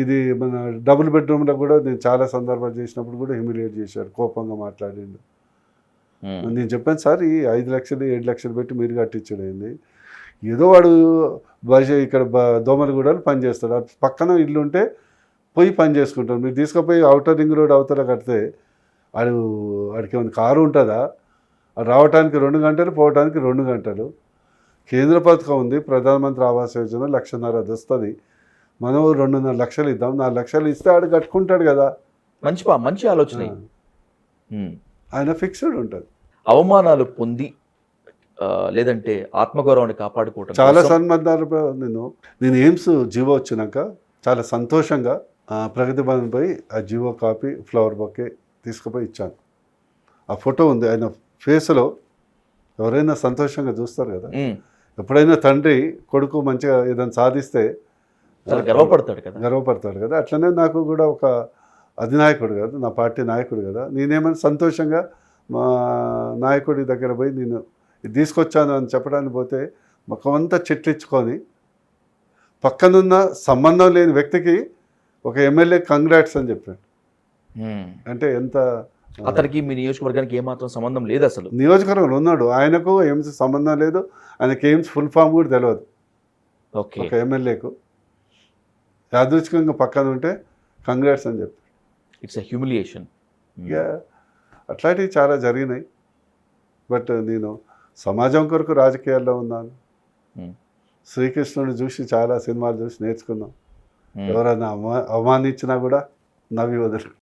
ఇది మన డబుల్ బెడ్రూమ్లో కూడా నేను చాలా సందర్భాలు చేసినప్పుడు కూడా హ్యూమిలియేట్ చేశారు కోపంగా మాట్లాడిండు. నేను చెప్పాను సార్ ఈ ఐదు లక్షలు ఏడు లక్షలు పెట్టి మీరు కట్టించడేంది ఏదో? వాడు బస్ ఇక్కడ దోమలగూడలు పని చేస్తాడు. అటు పక్కన ఇల్లు ఉంటే పోయి పని చేసుకుంటాడు. మీరు తీసుకుపోయి అవుటర్ రింగ్ రోడ్ అవతల కడితే వాడు వాడికి ఏమైనా కారు ఉంటుందా? వాడు రావడానికి రెండు గంటలు పోవడానికి రెండు గంటలు. కేంద్ర పథకం ఉంది ప్రధానమంత్రి ఆవాస్ యోజన లక్షన్నర అది వస్తుంది. మనం రెండున్నర లక్షలు ఇద్దాం నాలుగు లక్షలు ఇస్తే ఆడు కట్టుకుంటాడు కదా. మంచి మంచి ఆలోచన. ఆయన ఫిక్స్డ్ ఉంటుంది అవమానాలు పొంది లేదంటే ఆత్మగౌరవాన్ని కాపాడుకోవటం చాలా సంబంధాలు నేను నేను ఎయిమ్స్ జీవో వచ్చినాక చాలా సంతోషంగా ప్రగతి భవన్ పోయి ఆ జీవో కాపీ ఫ్లవర్ బొకే తీసుకుపోయి ఇచ్చాను. ఆ ఫోటో ఉంది ఆయన ఫేస్లో ఎవరైనా సంతోషంగా చూస్తారు కదా. ఎప్పుడైనా తండ్రి కొడుకు మంచిగా ఏదైనా సాధిస్తే గర్వపడతాడు కదా. గర్వపడతాడు కదా. అట్లనే నాకు కూడా ఒక అధినాయకుడు కదా నా పార్టీ నాయకుడు కదా. నేనేమైనా సంతోషంగా మా నాయకుడి దగ్గర పోయి నేను తీసుకొచ్చాను అని చెప్పడానికి పోతే మొక్కమంతా చెట్లిచ్చుకొని పక్కనున్న సంబంధం లేని వ్యక్తికి ఒక ఎమ్మెల్యే కంగ్రాట్స్ అని చెప్పాడు. అంటే ఎంత అతనికి మీ నియోజకవర్గానికి ఏమాత్రం సంబంధం లేదు అసలు. నియోజకవర్గంలో ఉన్నాడు. ఆయనకు ఎయిమ్స్ సంబంధం లేదు. ఆయనకి ఎయిమ్స్ ఫుల్ ఫామ్ కూడా తెలియదు ఓకే. ఒక ఎమ్మెల్యేకు. యాదృచ్ఛికంగా పక్కన ఉంటే కంగ్రాట్స్ అని చెప్పాడు ఇట్స్ హ్యూమిలియేషన్ ఇక అట్లాంటివి చాలా జరిగినాయి. బట్ నేను సమాజం కొరకు రాజకీయాల్లో ఉన్నాను. Hmm. శ్రీకృష్ణుని చూసి చాలా సినిమాలు చూసి నేర్చుకున్నాం. ఎవరైనా అవమా అవమానించినా కూడా నవ్వి వదలు